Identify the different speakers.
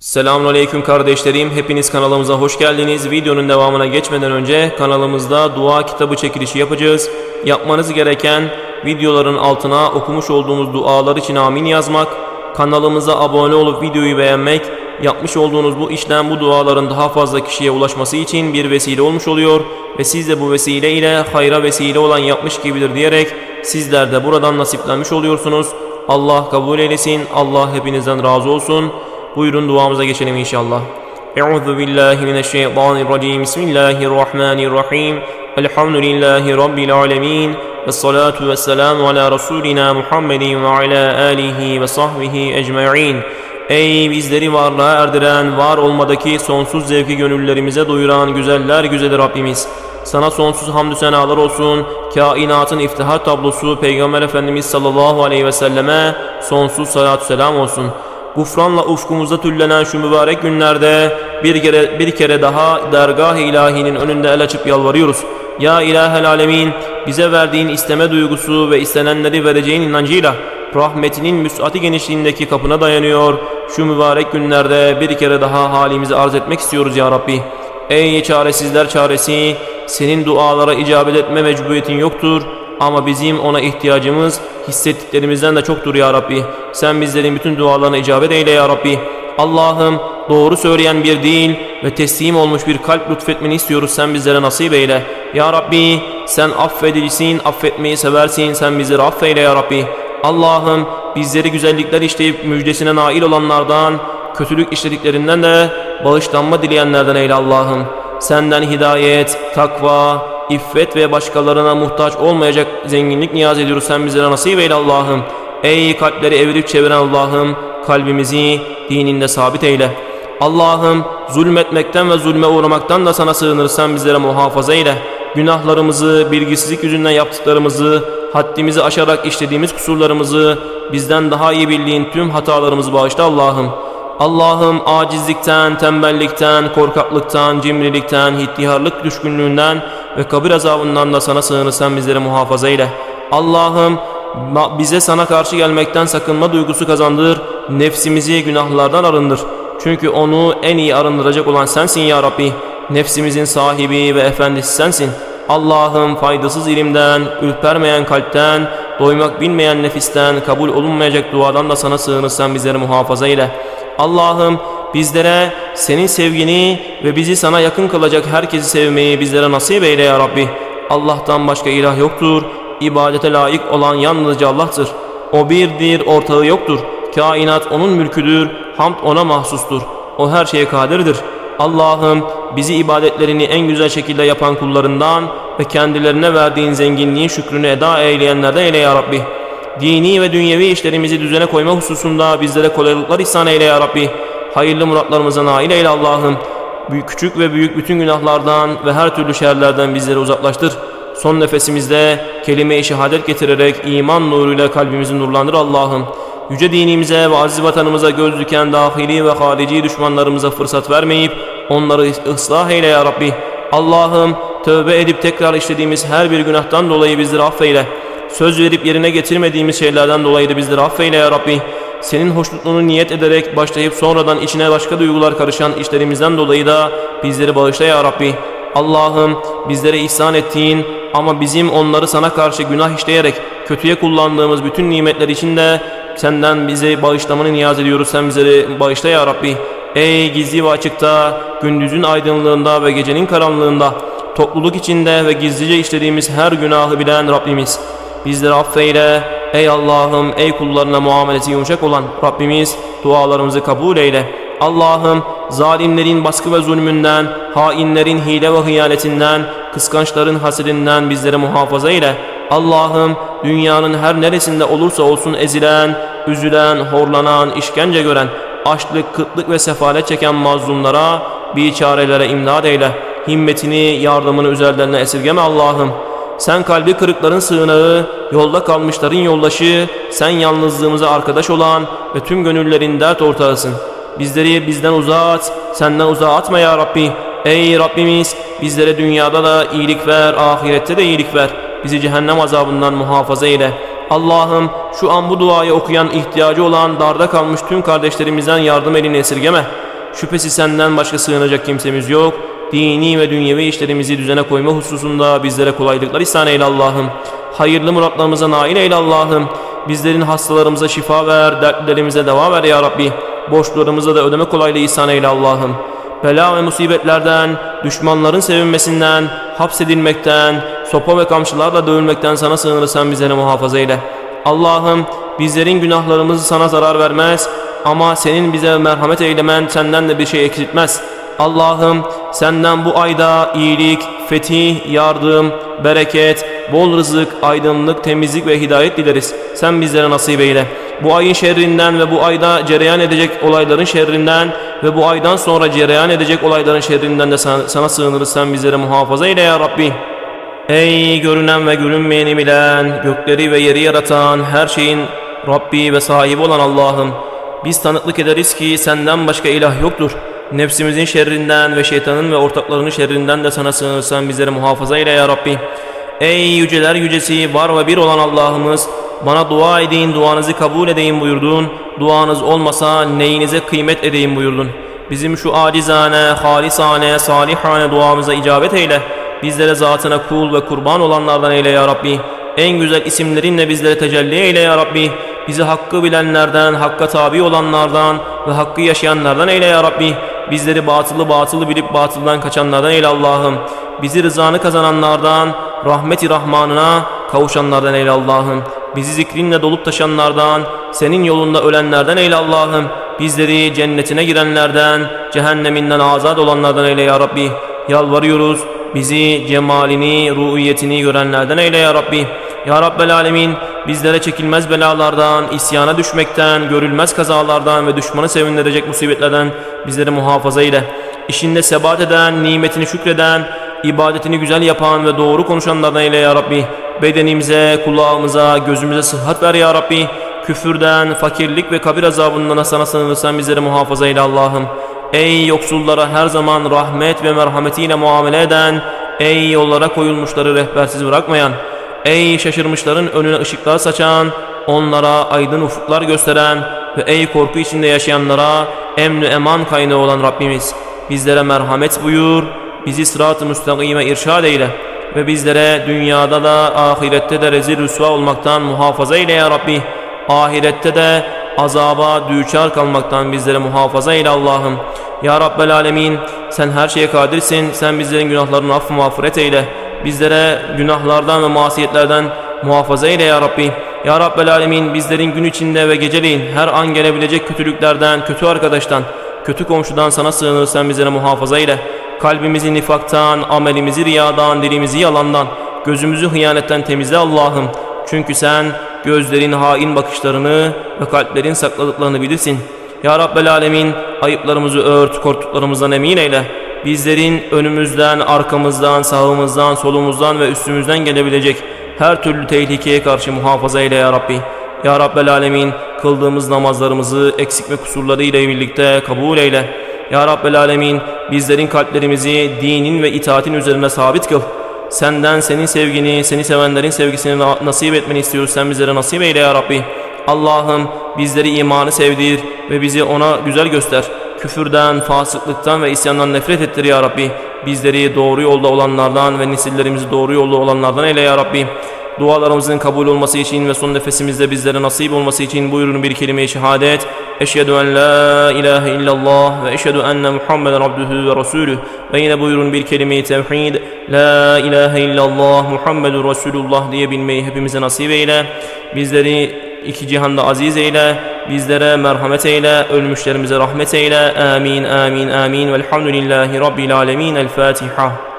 Speaker 1: Selamünaleyküm kardeşlerim. Hepiniz kanalımıza hoş geldiniz. Videonun devamına geçmeden önce kanalımızda dua kitabı çekilişi yapacağız. Yapmanız gereken videoların altına okumuş olduğumuz dualar için amin yazmak, kanalımıza abone olup videoyu beğenmek, yapmış olduğunuz bu işlem bu duaların daha fazla kişiye ulaşması için bir vesile olmuş oluyor ve siz de bu vesile ile hayra vesile olan yapmış gibidir diyerek sizler de buradan nasiplenmiş oluyorsunuz. Allah kabul eylesin. Allah hepinizden razı olsun. Buyurun duamıza geçelim inşallah. Euzu billahi mineşşeytanirracim. Bismillahirrahmanirrahim. Elhamdülillahi rabbil alamin. Ve salatu ve selamu ala Resulina Muhammedin ve ala alihi ve sahbihi ecma'in. Ey bizleri varlığa erdiren, var olmadaki sonsuz zevki gönüllerimize duyuran güzeller güzeli Rabbimiz. Sana sonsuz hamdü senalar olsun. Kainatın iftihar tablosu Peygamber Efendimiz sallallahu aleyhi ve selleme sonsuz salatü selam olsun. Gufranla ufkumuzda tüllenen şu mübarek günlerde bir kere, bir kere daha dergah-ı ilahinin önünde el açıp yalvarıyoruz. Ya ilahel alemin bize verdiğin isteme duygusu ve istenenleri vereceğin inancıyla rahmetinin müsati genişliğindeki kapına dayanıyor. Şu mübarek günlerde bir kere daha halimizi arz etmek istiyoruz ya Rabbi. Ey çaresizler çaresi, senin dualara icabet etme mecburiyetin yoktur. Ama bizim ona ihtiyacımız hissettiklerimizden de çoktur ya Rabbi. Sen bizlerin bütün dualarına icabet eyle ya Rabbi. Allah'ım doğru söyleyen bir dil ve teslim olmuş bir kalp lütfetmeni istiyoruz. Sen bizlere nasip eyle. Ya Rabbi sen affedicisin, affetmeyi seversin. Sen bizleri affeyle ya Rabbi. Allah'ım bizleri güzellikler işleyip müjdesine nail olanlardan, kötülük işlediklerinden de bağışlanma dileyenlerden eyle Allah'ım. Senden hidayet, takva, iffet ve başkalarına muhtaç olmayacak zenginlik niyaz ediyoruz. Sen bizlere nasip eyle Allah'ım. Ey kalpleri evirip çeviren Allah'ım kalbimizi dininde sabit eyle. Allah'ım zulmetmekten ve zulme uğramaktan da sana sığınırız. Sen bizlere muhafaza eyle. Günahlarımızı, bilgisizlik yüzünden yaptıklarımızı, haddimizi aşarak işlediğimiz kusurlarımızı, bizden daha iyi bildiğin tüm hatalarımızı bağışla Allah'ım. Allah'ım acizlikten, tembellikten, korkaklıktan, cimrilikten, hittiharlık düşkünlüğünden ve kabir azabından da sana sığınır sen bizleri muhafaza eyle. Allah'ım bize sana karşı gelmekten sakınma duygusu kazandır, nefsimizi günahlardan arındır. Çünkü onu en iyi arındıracak olan sensin ya Rabbi. Nefsimizin sahibi ve efendisi sensin. Allah'ım faydasız ilimden, ürpermeyen kalpten, doymak bilmeyen nefisten, kabul olunmayacak duadan da sana sığınır sen bizleri muhafaza eyle. Allah'ım bizlere senin sevgini ve bizi sana yakın kılacak herkesi sevmeyi bizlere nasip eyle ya Rabbi. Allah'tan başka ilah yoktur. İbadete layık olan yalnızca Allah'tır. O birdir, ortağı yoktur. Kainat onun mülküdür, hamd ona mahsustur. O her şeye kadirdir. Allah'ım bizi ibadetlerini en güzel şekilde yapan kullarından ve kendilerine verdiğin zenginliğin şükrünü eda eyleyenlerden eyle ya Rabbi. Dini ve dünyevi işlerimizi düzene koyma hususunda bizlere kolaylıklar ihsan eyle ya Rabbi. Hayırlı muratlarımıza nail eyle Allah'ım. Küçük ve büyük bütün günahlardan ve her türlü şerlerden bizleri uzaklaştır. Son nefesimizde kelime-i şehadet getirerek iman nuruyla kalbimizi nurlandır Allah'ım. Yüce dinimize ve aziz vatanımıza göz diken dahili ve harici düşmanlarımıza fırsat vermeyip onları ıslah eyle ya Rabbi. Allah'ım tövbe edip tekrar işlediğimiz her bir günahtan dolayı bizleri affeyle. Söz verip yerine getirmediğimiz şeylerden dolayı da bizleri affeyle ya Rabbi. Senin hoşnutluğunu niyet ederek başlayıp sonradan içine başka duygular karışan işlerimizden dolayı da bizleri bağışla ya Rabbi. Allah'ım bizlere ihsan ettiğin ama bizim onları sana karşı günah işleyerek kötüye kullandığımız bütün nimetler için de senden bizi bağışlamanı niyaz ediyoruz. Sen bizleri bağışla ya Rabbi. Ey gizli ve açıkta, gündüzün aydınlığında ve gecenin karanlığında, topluluk içinde ve gizlice işlediğimiz her günahı bilen Rabbimiz. Bizleri affeyle. Ey Allah'ım, ey kullarına muamelesi yumuşak olan Rabbimiz dualarımızı kabul eyle. Allah'ım zalimlerin baskı ve zulmünden, hainlerin hile ve hıyanetinden, kıskançların hasedinden bizleri muhafaza eyle. Allah'ım dünyanın her neresinde olursa olsun ezilen, üzülen, horlanan, işkence gören, açlık, kıtlık ve sefalet çeken mazlumlara, biçarelere imdad eyle. Himmetini, yardımını üzerlerine esirgeme Allah'ım. Sen kalbi kırıkların sığınağı, yolda kalmışların yoldaşı, sen yalnızlığımıza arkadaş olan ve tüm gönüllerin dert ortağısın. Bizleri bizden uzat, senden uzağa atma ya Rabbi. Ey Rabbimiz bizlere dünyada da iyilik ver, ahirette de iyilik ver. Bizi cehennem azabından muhafaza eyle. Allah'ım şu an bu duayı okuyan ihtiyacı olan darda kalmış tüm kardeşlerimizden yardım elini esirgeme. Şüphesiz senden başka sığınacak kimsemiz yok. Dini ve dünyevi işlerimizi düzene koyma hususunda bizlere kolaylıklar ihsan eyle Allah'ım. Hayırlı muratlarımıza nail eyle Allah'ım. Bizlerin hastalarımıza şifa ver, dertlerimize deva ver ya Rabbi. Borçlarımıza da ödeme kolaylığı ihsan eyle Allah'ım. Bela ve musibetlerden, düşmanların sevinmesinden, hapsedilmekten, sopa ve kamçılarla dövülmekten sana sığınırız sen bizleri muhafaza eyle. Allah'ım bizlerin günahlarımızı sana zarar vermez ama senin bize merhamet eylemen senden de bir şey eksiltmez. Allah'ım senden bu ayda iyilik, fetih, yardım, bereket, bol rızık, aydınlık, temizlik ve hidayet dileriz. Sen bizlere nasip eyle. Bu ayın şerrinden ve bu ayda cereyan edecek olayların şerrinden ve bu aydan sonra cereyan edecek olayların şerrinden de sana, sana sığınırız. Sen bizlere muhafaza eyle ya Rabbi. Ey görünen ve görünmeyeni bilen, gökleri ve yeri yaratan, her şeyin Rabbi ve sahibi olan Allah'ım, biz tanıklık ederiz ki senden başka ilah yoktur. Nefsimizin şerrinden ve şeytanın ve ortaklarının şerrinden de sana sığınırsan bizleri muhafaza eyle ya Rabbi. Ey yüceler yücesi var ve bir olan Allah'ımız, bana dua edin, duanızı kabul edeyim buyurdun. Duanız olmasa neyinize kıymet edeyim buyurdun. Bizim şu acizane, halisane, salihane duamıza icabet eyle. Bizlere zatına kul ve kurban olanlardan eyle ya Rabbi. En güzel isimlerinle bizlere tecelli eyle ya Rabbi. Bizi hakkı bilenlerden, hakka tabi olanlardan ve hakkı yaşayanlardan eyle ya Rabbi. Bizleri batılı batılı bilip batıldan kaçanlardan eyle Allah'ım. Bizi rızanı kazananlardan, rahmeti rahmanına kavuşanlardan eyle Allah'ım. Bizi zikrinle dolup taşanlardan, senin yolunda ölenlerden eyle Allah'ım. Bizleri cennetine girenlerden, cehenneminden azat olanlardan eyle ya Rabbi. Yalvarıyoruz. Bizi cemalini, ruhiyetini görenlerden eyle ya Rabbi. Ya Rabbel Alemin bizlere çekilmez belalardan, isyana düşmekten, görülmez kazalardan ve düşmanı sevindirecek musibetlerden bizleri muhafaza eyle. İşinde sebat eden, nimetini şükreden, ibadetini güzel yapan ve doğru konuşanlardan eyle ya Rabbi. Bedenimize, kulağımıza, gözümüze sıhhat ver ya Rabbi. Küfürden, fakirlik ve kabir azabından sana sığınırsan bizleri muhafaza eyle Allah'ım. Ey yoksullara her zaman rahmet ve merhametiyle muamele eden, ey yollara koyulmuşları rehbersiz bırakmayan, ey şaşırmışların önüne ışıklar saçan, onlara aydın ufuklar gösteren ve ey korku içinde yaşayanlara emni eman kaynağı olan Rabbimiz, bizlere merhamet buyur, bizi sırat-ı müstakime irşad eyle ve bizlere dünyada da ahirette de rezil rüsva olmaktan muhafaza eyle ya Rabbi. Ahirette de azaba düçar kalmaktan bizlere muhafaza eyle Allah'ım. Ya Rabbel Alemin sen her şeye kadirsin. Sen bizlerin günahlarını affı mağfiret eyle. Bizlere günahlardan ve masiyetlerden muhafaza eyle ya Rabbi. Ya Rabbel Alemin bizlerin gün içinde ve geceleyin her an gelebilecek kötülüklerden, kötü arkadaştan, kötü komşudan sana sığınır sen bizlere muhafaza eyle. Kalbimizi nifaktan, amelimizi riyadan, dilimizi yalandan, gözümüzü hıyanetten temizle Allah'ım. Çünkü sen gözlerin hain bakışlarını ve kalplerin sakladıklarını bilirsin. Ya Rabbel Alemin ayıplarımızı ört, korktuklarımızdan emin eyle. Bizlerin önümüzden, arkamızdan, sağımızdan, solumuzdan ve üstümüzden gelebilecek her türlü tehlikeye karşı muhafaza eyle ya Rabbi. Ya Rabbel Alemin kıldığımız namazlarımızı eksik ve kusurları ile birlikte kabul eyle. Ya Rabbel Alemin bizlerin kalplerimizi dinin ve itaatin üzerine sabit kıl. Senden senin sevgini, seni sevenlerin sevgisini na- nasip etmeni istiyoruz. Sen bizlere nasip eyle ya Rabbi. Allah'ım bizleri imanı sevdir ve bizi ona güzel göster. Küfürden, fasıklıktan ve isyandan nefret ettir ya Rabbi. Bizleri doğru yolda olanlardan ve nesillerimizi doğru yolda olanlardan eyle ya Rabbi. Dualarımızın kabul olması için ve son nefesimizde bizlere nasip olması için buyurun bir kelime-i şehadet. Eşhedü en la ilahe illallah ve eşhedü enne Muhammeden abdühü ve rasulüh. Ve yine buyurun bir kelime-i tevhid. La ilahe illallah Muhammedun Resulullah diyebilmeyi hepimize nasip eyle. Bizleri iki cihanda aziz eyle. Bizlere merhamet eyle. Ölmüşlerimize rahmet eyle. Amin, amin, amin. Velhamdülillahi Rabbil alemin. El Fatiha.